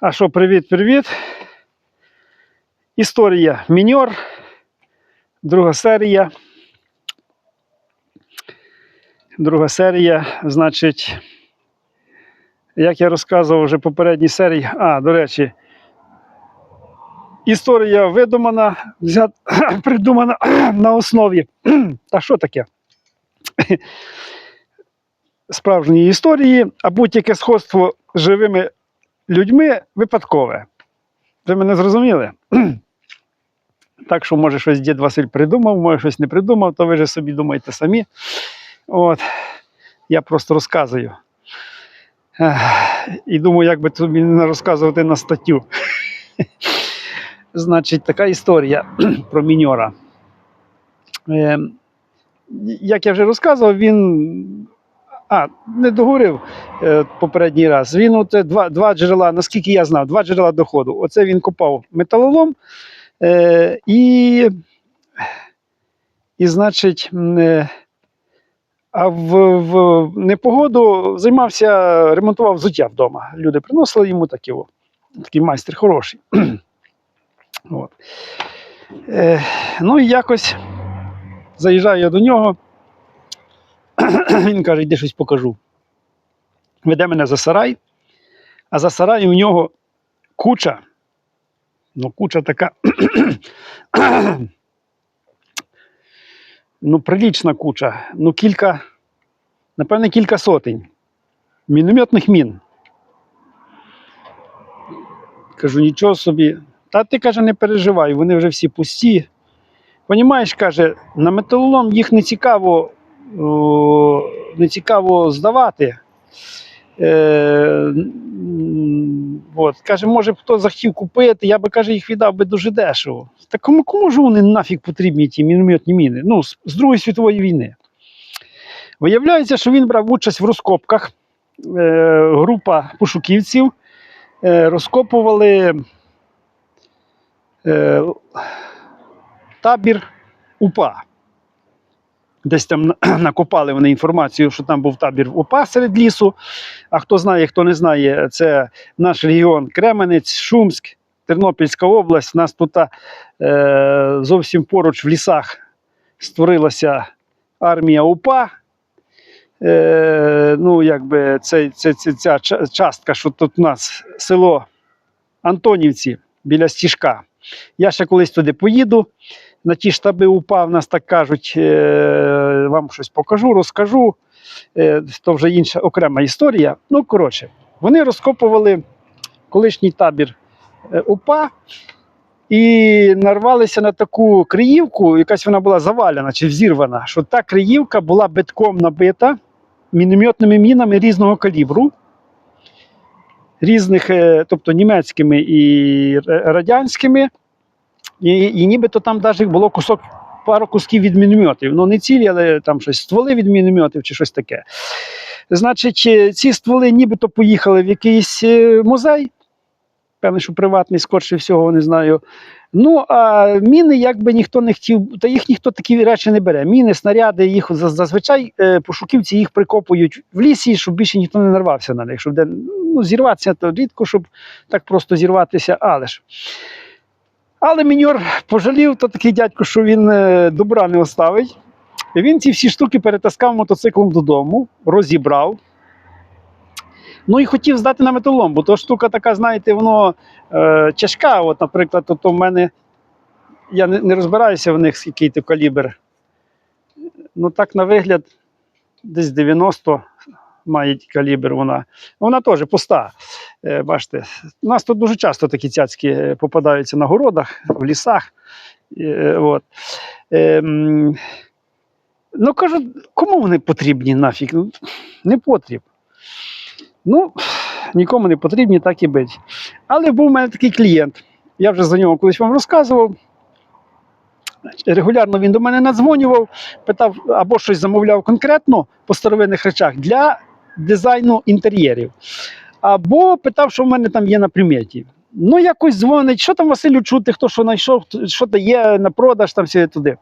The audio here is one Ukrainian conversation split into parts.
А що, привіт-привіт. Історія Міньор. Друга серія. Друга серія, значить, як я розказував вже попередній серії. А, до речі, історія видумана, взят, придумана на основі. Та що таке? Справжньої історії, а будь-яке сходство з живими людьми випадкове. Ви мене зрозуміли? Так що, може, щось дід Василь придумав, може, щось не придумав, то ви вже собі думайте самі. От. Я просто розказую. І думаю, як би тобі не розказувати на статтю. Значить, така історія про міньора. Е, як я вже розказував, він. А, не договорив е, попередній раз. Він от, два, два джерела, наскільки я знав, два джерела доходу. Оце він копав металолом. Е, і, і, значить, е, а в, в непогоду займався, ремонтував взуття вдома. Люди приносили йому такі, о, такий майстер хороший. От. Е, ну і якось заїжджаю я до нього. Він каже, йди щось покажу. Веде мене за сарай, а за сарай у нього куча. Ну, куча така. ну, прилічна куча. Ну, кілька, напевне, кілька сотень мінометних мін. Кажу, нічого собі. Та ти каже, не переживай, вони вже всі пусті. Понімаєш, каже, на металолом їх не цікаво, не цікаво здавати. Е, от. Каже, може б хто захотів купити, я би каже, їх віддав би дуже дешево. Та кому, кому ж вони нафіг потрібні, ті мінометні міни? Ну, з, з Другої світової війни. Виявляється, що він брав участь в розкопках. Е, група пошуківців е, розкопували е, табір УПА. Десь там накопали вони інформацію, що там був табір УПА серед лісу. А хто знає, хто не знає, це наш регіон Кременець, Шумськ, Тернопільська область. У нас тут е, зовсім поруч в лісах створилася армія УПА. Е, ну, якби це, це, це, ця частка, що тут у нас село Антонівці біля стіжка. Я ще колись туди поїду. На ті штаби УПА в нас так кажуть, е, вам щось покажу, розкажу. Е, то вже інша окрема історія. Ну, коротше, вони розкопували колишній табір е, УПА і нарвалися на таку криївку, якась вона була завалена чи взірвана, що та криївка була битком набита мінометними мінами різного калібру. Різних, е, тобто німецькими і радянськими, і, і нібито там навіть було кусок, пару кусків від мінометів. Ну не цілі, але там щось стволи від мінометів чи щось таке. Значить, е, ці стволи нібито поїхали в якийсь е, музей. Певно, що приватний, скорше всього, не знаю. Ну, а міни, якби ніхто не хотів, та їх ніхто такі речі не бере. Міни, снаряди, їх зазвичай е, пошуківці їх прикопують в лісі, щоб більше ніхто не нарвався на них. Щоб де, ну, зірватися то рідко, щоб так просто зірватися, але ж. Але міньор пожалів, то такий дядько, що він е, добра не оставить. І Він ці всі штуки перетаскав мотоциклом додому, розібрав. Ну і хотів здати на металолом, бо то штука така, знаєте, воно е, тяжка. От, наприклад, то, в мене я не, не розбираюся в них, який то калібр. Ну, так, на вигляд, десь 90 має калібр вона. Вона теж пуста. Е, бачите, у нас тут дуже часто такі цяцьки е, попадаються на городах, в лісах. Е, от. Е, ну, кажу, кому вони потрібні нафіг? Ну, Не потріб. Ну, нікому не потрібні, так і бить. Але був у мене такий клієнт. Я вже за нього колись вам розказував. Регулярно він до мене надзвонював, питав або щось замовляв конкретно по старовинних речах для дизайну інтер'єрів. Або питав, що в мене там є на приметі. Ну, якось дзвонить, що там Василю чути, хто що знайшов, що то є на продаж, там все туди.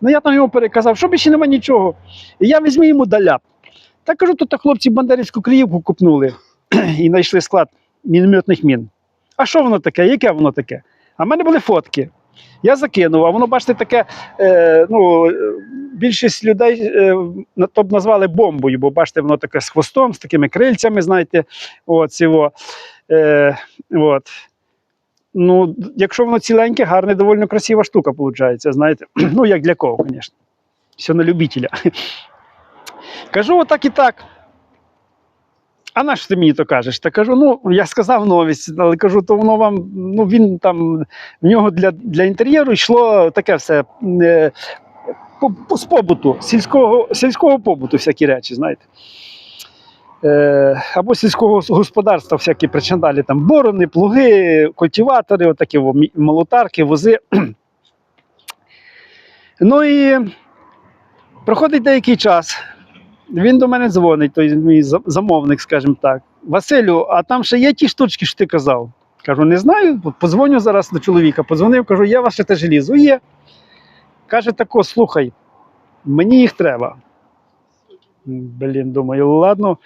Ну я там йому переказав, що більше нема нічого. І я візьму йому даляп. Та кажу, тут хлопці Бандерівську Криївку купнули і знайшли склад мінометних мін. А що воно таке? Яке воно таке? А в мене були фотки. Я закинув, а воно, бачите, таке, е, ну, більшість людей е, то б назвали бомбою, бо бачите, воно таке з хвостом, з такими крильцями, знаєте, от, цього, е, от. Ну, якщо воно ціленьке, гарне, доволі красива штука, виходить, знаєте. Ну, як для кого, звісно. Все на любителя. Кажу, отак і так. А на що ти мені то кажеш? Та кажу, ну я сказав новість, але кажу, то воно вам, ну він там, в нього для, для інтер'єру йшло таке все е, по, з побуту, сільського, сільського побуту, всякі речі, знаєте. Е, або сільського господарства, всякі причандалі, там борони, плуги, культиватори, отакі молотарки, вози. ну і проходить деякий час. Він до мене дзвонить, той мій замовник, скажімо так. Василю, а там ще є ті штучки, що ти казав? Кажу, не знаю. От Подзвоню зараз до чоловіка. Подзвонив, кажу, є ваше те желізо? Є. Каже, тако, слухай, мені їх треба. Блін, думаю, ладно.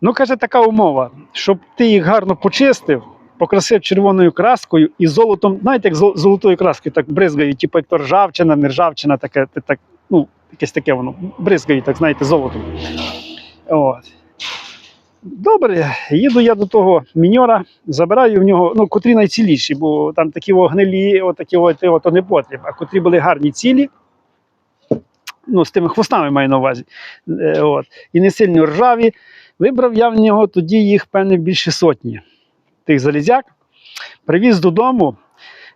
Ну, каже, така умова, щоб ти їх гарно почистив, покрасив червоною краскою і золотом, знаєте, як зол- золотою краскою так бризгають, типу як то ржавчина, не ржавчина, таке, так, ну, якесь таке воно, бризгають, так знаєте, золотом. От. Добре, їду я до того міньора, забираю в нього, ну, котрі найціліші, бо там такі вогнелі, отакі от, от, не потріб, а котрі були гарні цілі, ну, з тими хвостами маю на увазі, е, от, і не сильно ржаві. Вибрав я в нього тоді їх, певне, більше сотні тих залізяк. Привіз додому.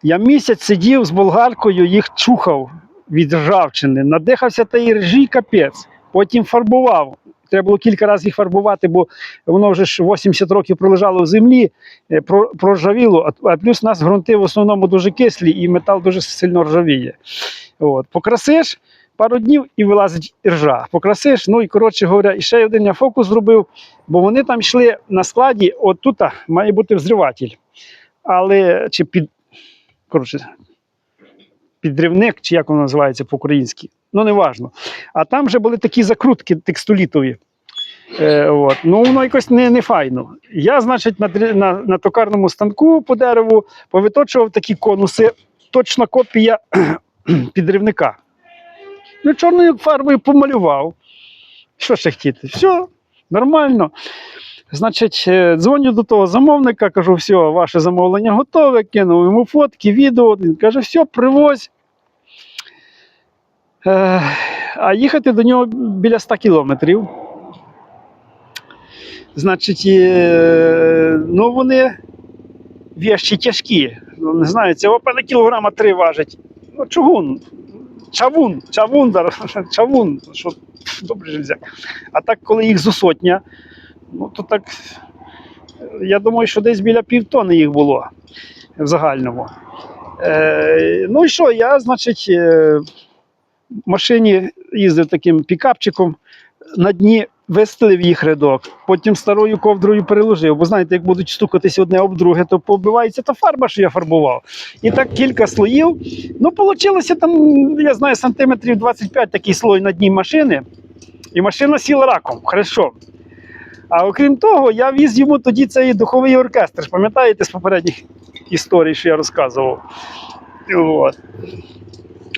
Я місяць сидів з болгаркою, їх чухав від ржавчини, надихався та ржі капець. Потім фарбував. Треба було кілька разів їх фарбувати, бо воно вже ж 80 років пролежало в землі, е, проржавіло, а, плюс у нас ґрунти в основному дуже кислі і метал дуже сильно ржавіє. От. Покрасиш пару днів і вилазить ржа. Покрасиш, ну і коротше говоря, і ще один я фокус зробив, бо вони там йшли на складі, от тут має бути взриватель. Але чи під, коротше, підривник, чи як воно називається по-українськи, ну не важно. А там вже були такі закрутки текстолітові. Е, от. Ну, воно якось не, не файно. Я, значить, на, на, на токарному станку по дереву повиточував такі конуси, точна копія підривника. Ну, чорною фарбою помалював. Що ще хотіти? Все, нормально. Значить, е, дзвоню до того замовника, кажу, все, ваше замовлення готове, кинув йому фотки, відео. Він каже, все, привозь. Е, а їхати до нього біля 100 кілометрів. Значить, е, ну вони вещі тяжкі. Ну, не знаю, це опа кілограма три важить. Ну, чугун. Чавун, чавун, чавун, що добре железяк. А так, коли їх зо сотня, ну то так, я думаю, що десь біля півтони їх було в загальному. Е, ну і що, я, значить, е, в машині їздив таким пікапчиком, на дні вистелив їх рядок, потім старою ковдрою переложив. Бо знаєте, як будуть стукатись одне об друге, то побивається та фарба, що я фарбував. І так кілька слоїв. Ну, вийшло там, я знаю, сантиметрів 25 такий слой на дні машини. І машина сіла раком, хорошо. А окрім того, я віз йому тоді цей духовий оркестр. Пам'ятаєте з попередніх історій, що я розказував? От.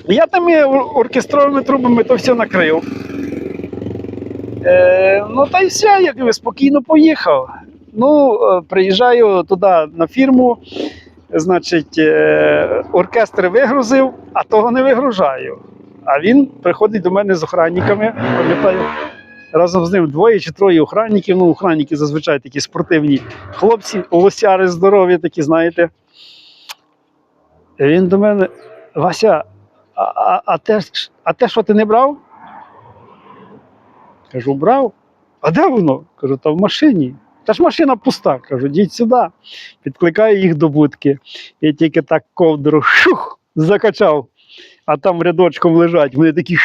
Я там оркестровими трубами то все накрив. Е, ну та й все, як би спокійно поїхав. Ну, е, приїжджаю туди на фірму, значить, е, оркестр вигрузив, а того не вигружаю. А він приходить до мене з охранниками, пам'ятаю, разом з ним двоє чи троє охранників. Ну, охранники зазвичай такі спортивні хлопці, лосяри здорові, такі, знаєте. Він до мене, Вася, а, а, а, те, а те, що ти не брав? Кажу, брав. А де воно? Кажу, та в машині. Та ж машина пуста. Кажу, діть сюди. Підкликаю їх до будки. Я тільки так ковдру шух, закачав, а там рядочком лежать. Вони такі.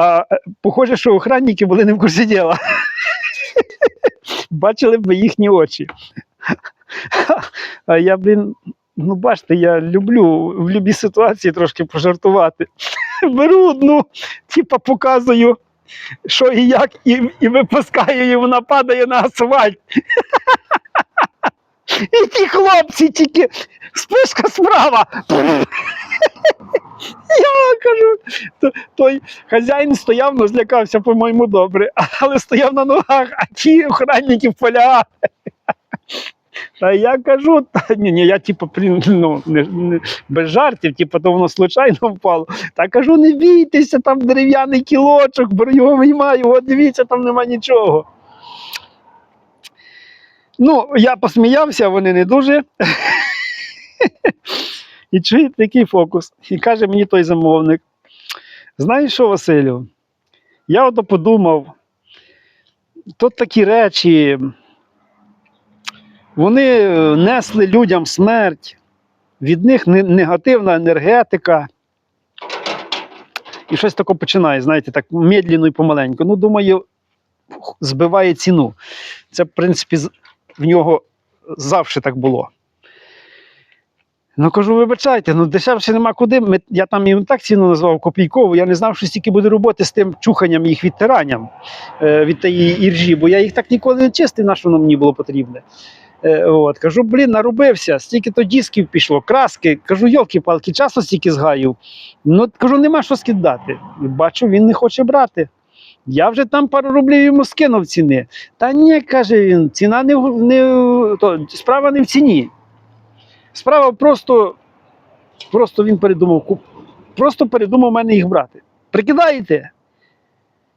А е, похоже, що охранники були не в курсі діла. Бачили б їхні очі. А я, блін, ну бачите, я люблю в будь-якій ситуації трошки пожартувати. Беру одну, типа показую, що і як, і, і випускаю, і вона падає на асфальт. І ті хлопці тільки спуска справа. Я кажу, той хазяїн стояв, ну злякався, по-моєму, добре, але стояв на ногах, а ті охранники полягали. Та я кажу, та ні, ні, я типу, ну, не, не, без жартів, типу, то воно случайно впало. Та кажу, не бійтеся, там дерев'яний кілочок, його виймаю, от дивіться, там нема нічого. Ну, я посміявся, вони не дуже. І чує такий фокус. І каже мені той замовник: знаєш що, Василю? Я ото подумав, тут такі речі, вони е, несли людям смерть, від них негативна енергетика. І щось таке починає, знаєте, так медленно і помаленьку. Ну, думаю, збиває ціну. Це, в принципі, в нього завжди так було. Ну кажу, вибачайте, ну дешевше нема куди. Ми, я там їм так ціну назвав копійкову. Я не знав, що стільки буде роботи з тим чуханням їх відтиранням е, від тієї іржі, бо я їх так ніколи не чистив, на що воно мені було потрібне. Е, от. Кажу, блін, наробився, стільки то дисків пішло, краски. Кажу, йолки-палки, часу стільки згаю. Ну, кажу, нема що скидати. І бачу, він не хоче брати. Я вже там пару рублів йому скинув ціни. Та ні, каже він, ціна не, не то, справа не в ціні. Справа просто, просто він передумав, просто передумав мене їх брати. Прикидаєте?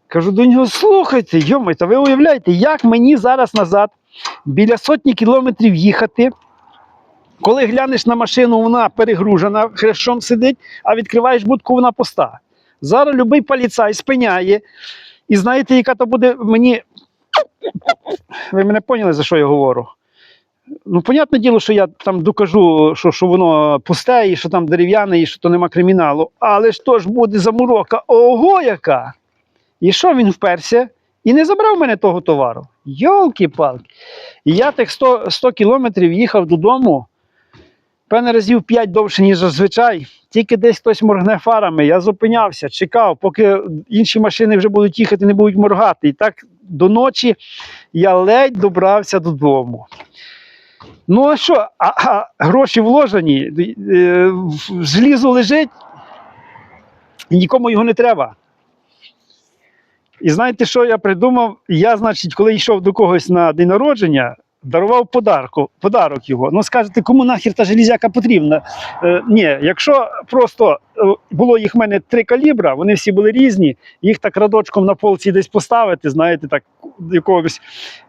Кажу до нього, слухайте, йомай, та ви уявляєте, як мені зараз назад біля сотні кілометрів їхати, коли глянеш на машину, вона перегружена, хрещом сидить, а відкриваєш будку, вона пуста. Зараз любий поліцай спиняє. І знаєте, яка то буде мені. Ви мене поняли, за що я говорю? Ну, понятне діло, що я там докажу, що, що воно пусте, і що там дерев'яне, і що то нема криміналу. Але ж то ж буде замурока. Ого, яка! І що він вперся? І не забрав мене того товару. Йолки-палки. І я тих 100, 100 кілометрів їхав додому. Певне разів 5 довше, ніж зазвичай. Тільки десь хтось моргне фарами. Я зупинявся, чекав, поки інші машини вже будуть їхати, не будуть моргати. І так до ночі я ледь добрався додому. Ну, а що? А, а гроші вложені, е, в- желізо лежить, нікому його не треба. І знаєте, що я придумав? Я, значить, коли йшов до когось на день народження, дарував подарку, подарок його. Ну, скажете, кому нахер та железяка потрібна? Е, ні, якщо просто е, було їх в мене три калібра, вони всі були різні, їх так радочком на полці десь поставити, знаєте, так, в якомусь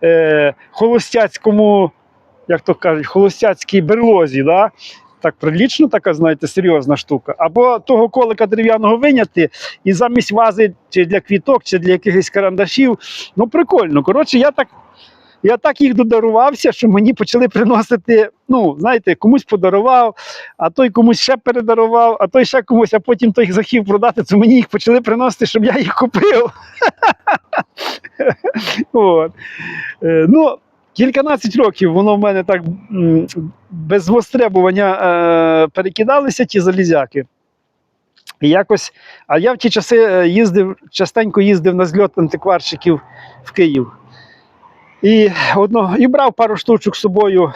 е, холостяцькому, як то кажуть, холостяцькій берлозі, да? так прилічно така, знаєте, серйозна штука. Або того колика дерев'яного виняти і замість вази чи для квіток, чи для якихось карандашів. Ну, прикольно. Коротше, я так. Я так їх додарувався, що мені почали приносити. Ну, знаєте, комусь подарував, а той комусь ще передарував, а той ще комусь, а потім той їх захотів продати, то мені їх почали приносити, щоб я їх купив. Е, Ну, кільканадцять років воно в мене так без востребування е, перекидалися ті залізяки. Якось, а я в ті часи е, їздив, частенько їздив на зльот антикварщиків в Київ. І, одно, і брав пару штучок з собою.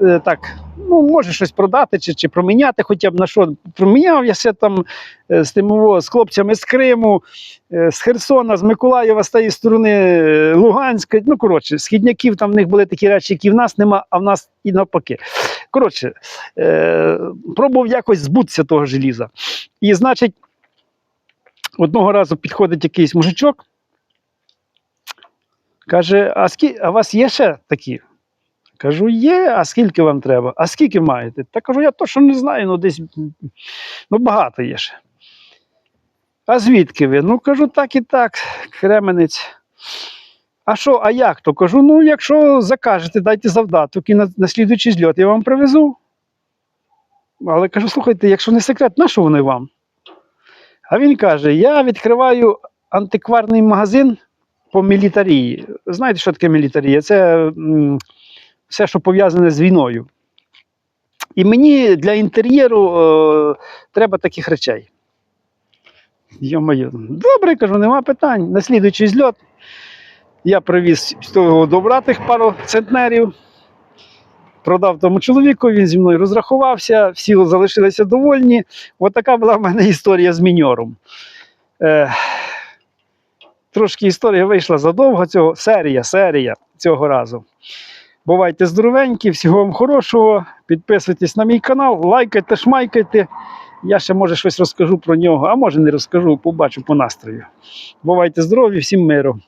е, Так, ну, може щось продати чи, чи проміняти, хоча б на що. Проміняв я там е, з тим з хлопцями з Криму, е, з Херсона, з Миколаєва, з тієї сторони Луганська. Ну, коротше, східняків там в них були такі речі, які в нас нема, а в нас і навпаки. Коротше, е, пробував якось збутися того желіза. І, значить, одного разу підходить якийсь мужичок, каже: А скі... а у вас є ще такі? Кажу, є, а скільки вам треба? А скільки маєте? Та кажу, я точно не знаю, ну десь ну, багато є ще. А звідки ви? Ну, кажу, так і так, Кременець. А що, а як то? Кажу, ну, якщо закажете, дайте завдаток і на, на слідуючий зльот я вам привезу. Але кажу, слухайте, якщо не секрет, на що вони вам? А він каже: я відкриваю антикварний магазин по мілітарії. Знаєте, що таке мілітарія? Це все, що пов'язане з війною. І мені для інтер'єру е, треба таких речей. Йо-моє, добре, кажу, нема питань. На слідуючий зльот я привіз з того добра тих пару центнерів. продав тому чоловіку, він зі мною розрахувався, всі залишилися довольні. От була в мене історія з міньором. Е, трошки історія вийшла задовго цього. Серія, серія цього разу. Бувайте здоровенькі, всього вам хорошого. Підписуйтесь на мій канал, лайкайте, шмайкайте. Я ще може щось розкажу про нього, а може не розкажу, побачу по настрою. Бувайте здорові, всім миру.